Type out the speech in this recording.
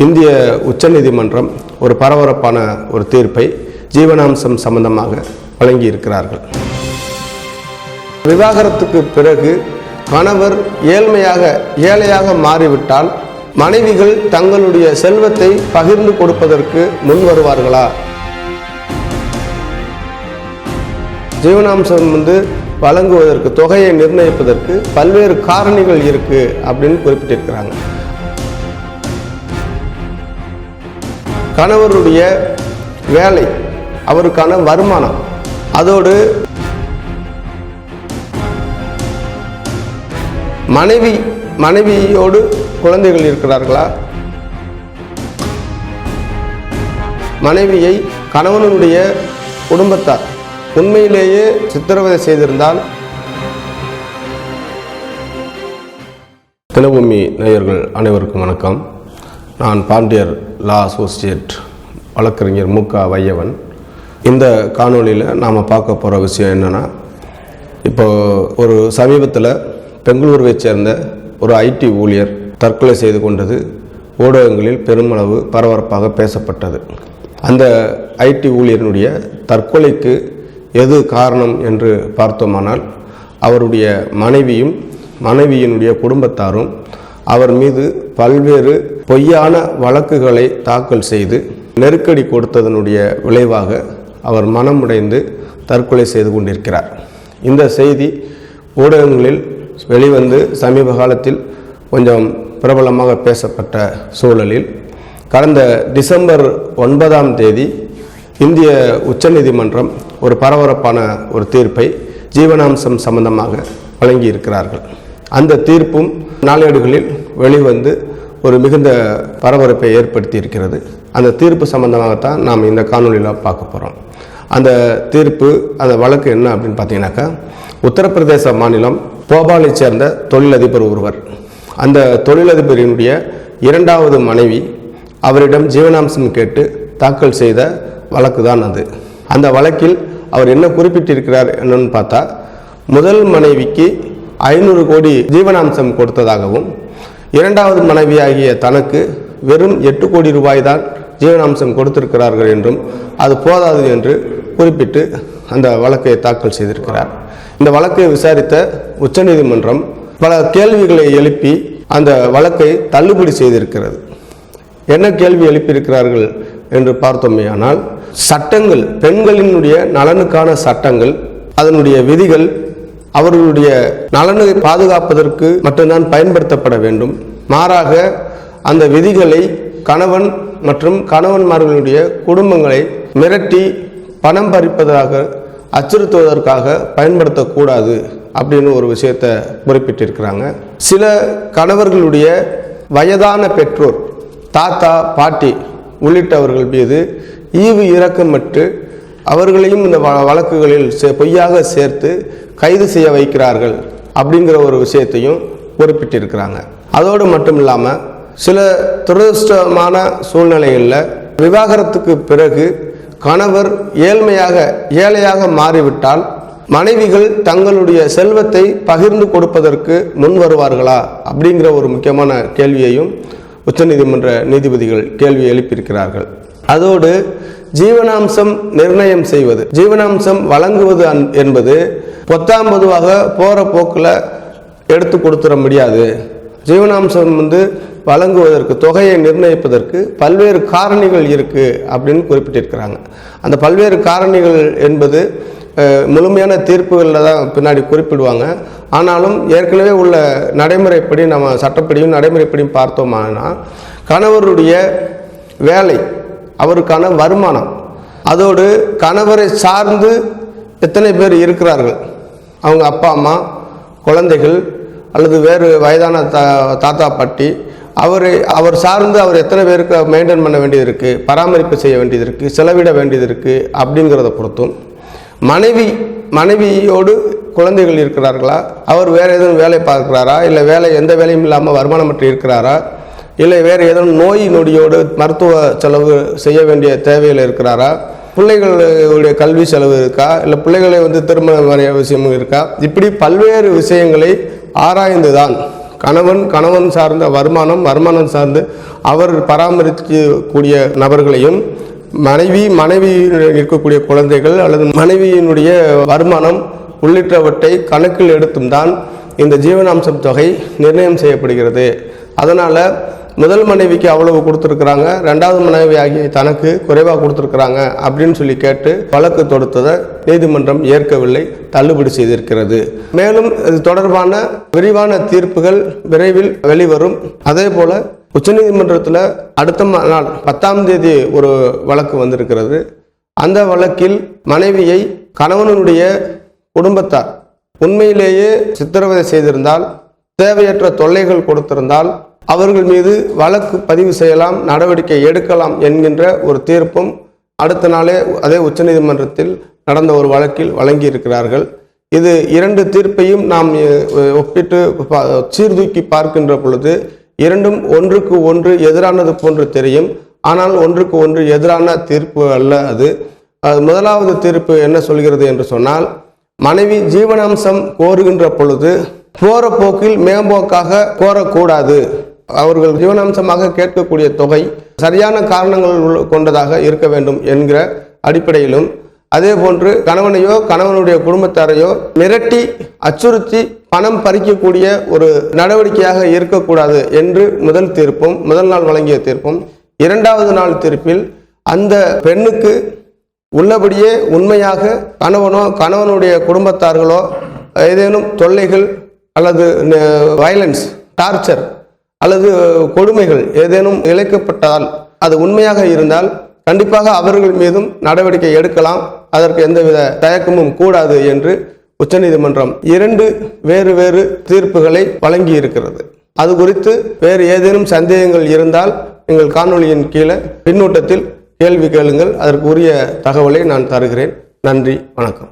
இந்திய உச்சநீதிமன்றம் ஒரு பரபரப்பான ஒரு தீர்ப்பை ஜீவனாம்சம் சம்பந்தமாக வழங்கி இருக்கிறார்கள் விவாகரத்துக்கு பிறகு கணவர் ஏழ்மையாக ஏழையாக மாறிவிட்டால் மனைவிகள் தங்களுடைய செல்வத்தை பகிர்ந்து கொடுப்பதற்கு முன் வருவார்களா? ஜீவனாம்சம் வந்து வழங்குவதற்கு தொகையை நிர்ணயிப்பதற்கு பல்வேறு காரணிகள் இருக்கு அப்படின்னு குறிப்பிட்டிருக்கிறாங்க. கணவருடைய வேலை அவருக்கான வருமானம். அதோடு மனைவி மனைவியோடு குழந்தைகள் இருக்கிறார்களா? மனைவியை கணவனுடைய குடும்பத்தார் உண்மையிலேயே சித்திரவதை செய்திருந்தால்? தினபூமி நேயர்கள் அனைவருக்கும் வணக்கம். நான் பாண்டியர் லா அசோசியேட் வழக்கறிஞர் மு க வையவன். இந்த காணொளியில் நாம் பார்க்க போகிற விஷயம் என்னென்னா இப்போ ஒரு சமீபத்தில் பெங்களூருவைச் சேர்ந்த ஒரு ஐடி ஊழியர் தற்கொலை செய்து கொண்டது ஊடகங்களில் பெருமளவு பரபரப்பாக பேசப்பட்டது. அந்த ஐடி ஊழியரினுடைய தற்கொலைக்கு எது காரணம் என்று பார்த்தோமானால் அவருடைய மனைவியும் மனைவியினுடைய குடும்பத்தாரும் அவர் மீது பல்வேறு பொய்யான வழக்குகளை தாக்கல் செய்து நெருக்கடி கொடுத்ததனுடைய விளைவாக அவர் மனமுடைந்து தற்கொலை செய்து கொண்டிருக்கிறார். இந்த செய்தி ஊடகங்களில் வெளிவந்து சமீப காலத்தில் கொஞ்சம் பிரபலமாக பேசப்பட்ட சூழலில் கடந்த டிசம்பர் ஒன்பதாம் தேதி இந்திய உச்சநீதிமன்றம் ஒரு பரபரப்பான ஒரு தீர்ப்பை ஜீவனாம்சம் சம்பந்தமாக வழங்கி இருக்கிறார்கள் அந்த தீர்ப்பும் நாளேடுகளில் வெளிவந்து ஒரு மிகுந்த பரபரப்பை ஏற்படுத்தி இருக்கிறது அந்த தீர்ப்பு சம்பந்தமாகத்தான் நாம் இந்த காணொலியில் பார்க்க போகிறோம் அந்த தீர்ப்பு அந்த வழக்கு என்ன அப்படின்னு பார்த்தீங்கன்னாக்கா உத்தரப்பிரதேச மாநிலம் போபாலைச் சேர்ந்த தொழிலதிபர் ஒருவர். அந்த தொழிலதிபரினுடைய இரண்டாவது மனைவி அவரிடம் ஜீவனாம்சம் கேட்டு தாக்கல் செய்த வழக்கு தான் அது. அந்த வழக்கில் அவர் என்ன குறிப்பிட்டிருக்கிறார் என்னன்னு பார்த்தா முதல் மனைவிக்கு ஐநூறு கோடி ஜீவனாம்சம் கொடுத்ததாகவும் இரண்டாவது மனைவியாகிய தனக்கு வெறும் எட்டு கோடி ரூபாய் தான் ஜீவனாம்சம் கொடுத்திருக்கிறார்கள் என்றும் அது போதாது என்று குறிப்பிட்டு அந்த வழக்கை தாக்கல் செய்திருக்கிறார். இந்த வழக்கை விசாரித்த உச்சநீதிமன்றம் பல கேள்விகளை எழுப்பி அந்த வழக்கை தள்ளுபடி செய்திருக்கிறது. என்ன கேள்வி எழுப்பியிருக்கிறார்கள் என்று பார்த்தோமேயானால் சட்டங்கள் பெண்களினுடைய நலனுக்கான சட்டங்கள் அதனுடைய விதிகள் அவர்களுடைய நலனை பாதுகாப்பதற்கு மட்டும்தான் பயன்படுத்தப்பட வேண்டும். மாறாக அந்த விதிகளை கணவன் மற்றும் கணவன்மார்களுடைய குடும்பங்களை மிரட்டி பணம் பறிப்பதாக அச்சுறுத்துவதற்காக பயன்படுத்தக்கூடாது அப்படின்னு ஒரு விஷயத்தை குறிப்பிட்டிருக்கிறாங்க. சில கணவர்களுடைய வயதான பெற்றோர் தாத்தா பாட்டி உள்ளிட்டவர்கள் மீது ஈவு இரக்கமற்று அவர்களையும் இந்த வ- வழக்குகளில் சே- பொய்யாக சேர்த்து கைது செய்ய வைக்கிறார்கள் அப்படிங்கிற ஒரு விஷயத்தையும் குறிப்பிட்டிருக்கிறாங்க. அதோடு மட்டும் இல்லாமல் சில துரதிருஷ்டமான சூழ்நிலைகளில் விவாகரத்துக்கு பிறகு கணவர் ஏழ்மையாக ஏழையாக மாறிவிட்டால் மனைவிகள் தங்களுடைய செல்வத்தை பகிர்ந்து கொடுப்பதற்கு முன் வருவார்களா அப்படிங்கிற ஒரு முக்கியமான கேள்வியையும் உச்சநீதிமன்ற நீதிபதிகள் கேள்வி எழுப்பியிருக்கிறார்கள். அதோடு ஜீவனாம்சம் நிர்ணயம் செய்வது ஜீவனாம்சம் வழங்குவது என்பது பொத்தாம் பொதுவாக போகிற போக்கில் எடுத்து கொடுத்துட முடியாது. ஜீவனாம்சம் வந்து வழங்குவதற்கு தொகையை நிர்ணயிப்பதற்கு பல்வேறு காரணிகள் இருக்குது அப்படின்னு குறிப்பிட்டிருக்கிறாங்க. அந்த பல்வேறு காரணிகள் என்பது முழுமையான தீர்ப்புகளில் தான் பின்னாடி குறிப்பிடுவாங்க. ஆனாலும் ஏற்கனவே உள்ள நடைமுறைப்படி நம்ம சட்டப்படியும் நடைமுறைப்படியும் பார்த்தோமானா கணவருடைய வேலை அவருக்கான வருமானம் அதோடு கணவரை சார்ந்து எத்தனை பேர் இருக்கிறார்கள்? அவங்க அப்பா அம்மா குழந்தைகள் அல்லது வேறு வயதான தா தாத்தா பாட்டி அவர் அவர் சார்ந்து அவர் எத்தனை பேருக்கு மெயின்டைன் பண்ண வேண்டியது இருக்குது பராமரிப்பு செய்ய வேண்டியது இருக்குது செலவிட வேண்டியது இருக்குது அப்படிங்கிறத பொறுத்தும் மனைவி மனைவியோடு குழந்தைகள் இருக்கிறார்களா? அவர் வேறு எதுவும் வேலை பார்க்குறாரா? இல்லை வேலை எந்த வேலையும் இல்லாமல் வருமானமற்று இருக்கிறாரா? இல்லை வேறு ஏதேனும் நோய் நொடியோடு மருத்துவ செலவு செய்ய வேண்டிய தேவையில் இருக்கிறாரா? பிள்ளைகளுடைய கல்வி செலவு இருக்கா? இல்லை பிள்ளைகளை வந்து திருமணம் வரைய விஷயமும் இருக்கா? இப்படி பல்வேறு விஷயங்களை ஆராய்ந்து தான் கணவன் கணவன் சார்ந்த வருமானம் வருமானம் சார்ந்து அவர் பராமரிக்கக்கூடிய நபர்களையும் மனைவி மனைவி இருக்கக்கூடிய குழந்தைகள் அல்லது மனைவியினுடைய வருமானம் உள்ளிட்டவற்றை கணக்கில் எடுத்தும் தான் இந்த ஜீவனாம்சம் தொகை நிர்ணயம் செய்யப்படுகிறது. அதனால் முதல் மனைவிக்கு அவ்வளவு கொடுத்துருக்குறாங்க ரெண்டாவது மனைவி ஆகிய தனக்கு குறைவாக கொடுத்துருக்குறாங்க அப்படின்னு சொல்லி கேட்டு வழக்கு தொடுத்ததை நீதிமன்றம் ஏற்கவில்லை தள்ளுபடி செய்திருக்கிறது. மேலும் இது தொடர்பான விரிவான தீர்ப்புகள் விரைவில் வெளிவரும். அதே போல உச்சநீதிமன்றத்தில் அடுத்த ம- நாள் பத்தாம் தேதி ஒரு வழக்கு வந்திருக்கிறது. அந்த வழக்கில் மனைவியை கணவனுடைய குடும்பத்தார் உண்மையிலேயே சித்திரவதை செய்திருந்தால் தேவையற்ற தொல்லைகள் கொடுத்திருந்தால் அவர்கள் மீது வழக்கு பதிவு செய்யலாம் நடவடிக்கை எடுக்கலாம் என்கின்ற ஒரு தீர்ப்பும் அடுத்த நாளே அதே உச்சநீதிமன்றத்தில் நடந்த ஒரு வழக்கில் வழங்கியிருக்கிறார்கள். இது இரண்டு தீர்ப்பையும் நாம் ஒப்பிட்டு பா- சீர்தூக்கி பார்க்கின்ற பொழுது இரண்டும் ஒன்றுக்கு ஒன்று எதிரானது போன்று தெரியும். ஆனால் ஒன்றுக்கு ஒன்று எதிரான தீர்ப்பு அல்ல அது. அது முதலாவது தீர்ப்பு என்ன சொல்கிறது என்று சொன்னால் மனைவி ஜீவனாம்சம் கோருகின்ற பொழுது போற போக்கில் மேம்போக்காக கோரக்கூடாது. அவர்கள் ஜீவனாம்சமாக கேட்கக்கூடிய தொகை சரியான காரணங்கள் உள்ள- கொண்டதாக இருக்க வேண்டும் என்கிற அடிப்படையிலும் அதே போன்று கணவனையோ கணவனுடைய குடும்பத்தாரையோ மிரட்டி அச்சுறுத்தி பணம் பறிக்கக்கூடிய ஒரு நடவடிக்கையாக இருக்கக்கூடாது என்று முதல் தீர்ப்பும் முதல் நாள் வழங்கிய தீர்ப்பும் இரண்டாவது நாள் தீர்ப்பில் அந்த பெண்ணுக்கு உள்ளபடியே உண்மையாக கணவனோ கணவனுடைய குடும்பத்தார்களோ ஏதேனும் தொல்லைகள் அல்லது வயலன்ஸ் டார்ச்சர் அல்லது கொடுமைகள் ஏதேனும் இழைக்கப்பட்டால் அது உண்மையாக இருந்தால் கண்டிப்பாக அவர்கள் மீதும் நடவடிக்கை எடுக்கலாம். அதற்கு எந்தவித தயக்கமும் கூடாது என்று உச்சநீதிமன்றம் இரண்டு வேறு வேறு தீர்ப்புகளை வழங்கி இருக்கிறது அது குறித்து வேறு ஏதேனும் சந்தேகங்கள் இருந்தால் எங்கள் காணொளியின் கீழே பின்னூட்டத்தில் கேள்வி கேளுங்கள். அதற்கு உரிய தகவலை நான் தருகிறேன். நன்றி வணக்கம்.